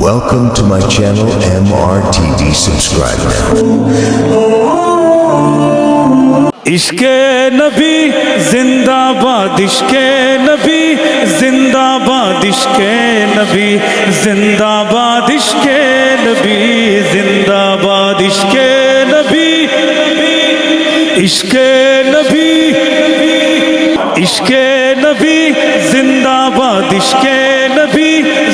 Welcome to my channel MRTV. Subscribe now. ইশকে নবী জিন্দাবাদ ইশকে নবী জিন্দাবাদ ইশকে নবী জিন্দাবাদ ইশকে নবী জিন্দাবাদ ইশকে নবী ইশকে নবী ইশকে নবী জিন্দাবাদ ইশকে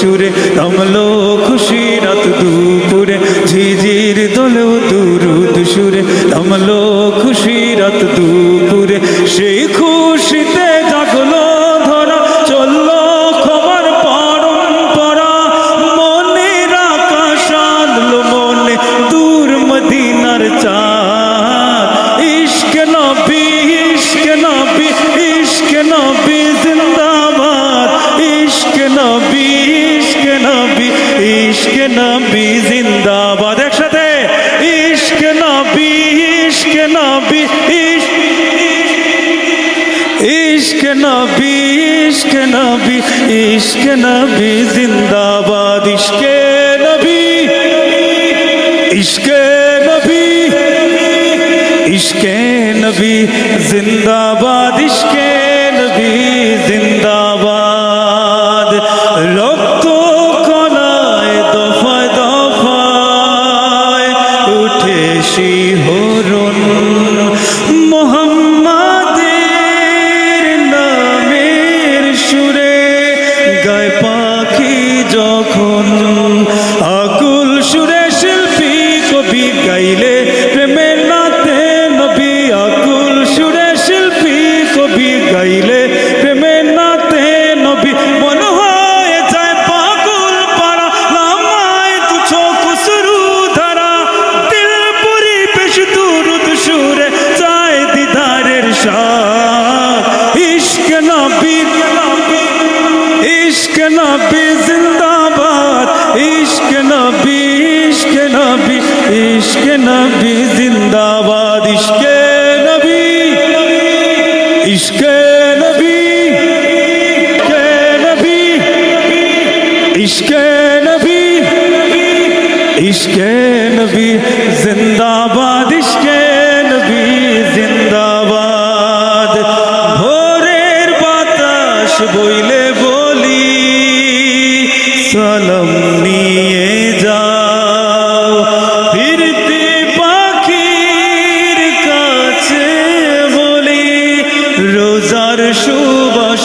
সুরে আমলো খুশি, রাত দুপুরে, ঝিঝির দোলেও দুরুদ সুরে। আমলো খুশি, রাত দুপুরে, সেই খুশিতে জাগলো ধরা, চলল খবর পরম্পরা। মনের আকাশ আনলো মনে দূর মদিনার চাঁদ। ইশক নবী ইশক নবী ইশক নবী, জিন্দাবাদ। ইশক নবী ইশক নবী, জিন্দাবাদ একসাথে। ইশক নবী ইশক নবী ইশক নবী ইশক নবী ইশক নবী, জিন্দাবাদ। ইশকে নবী ইশকে নবী ইশকে নবী, জিন্দাবাদ। ইশকে শিহরণ মোহাম্মদের নামের সুরে গায় পাখি যখন আকুল সুরে শিল্পী কবি গাইলে দিদারের শাহ ইশক নবী ইশক নবী জিন্দাবাদ, ইশক নবী ইশক নবী ইশক নবী জিন্দাবাদ, ইশক নবী ইশক নবী ইশক নবী ইশক নবী জিন্দাবাদ। ইশক বইলে বলি সালাম নিয়ে যাও। ফিরতে পাখির কাছে বলি রোজার সুবাস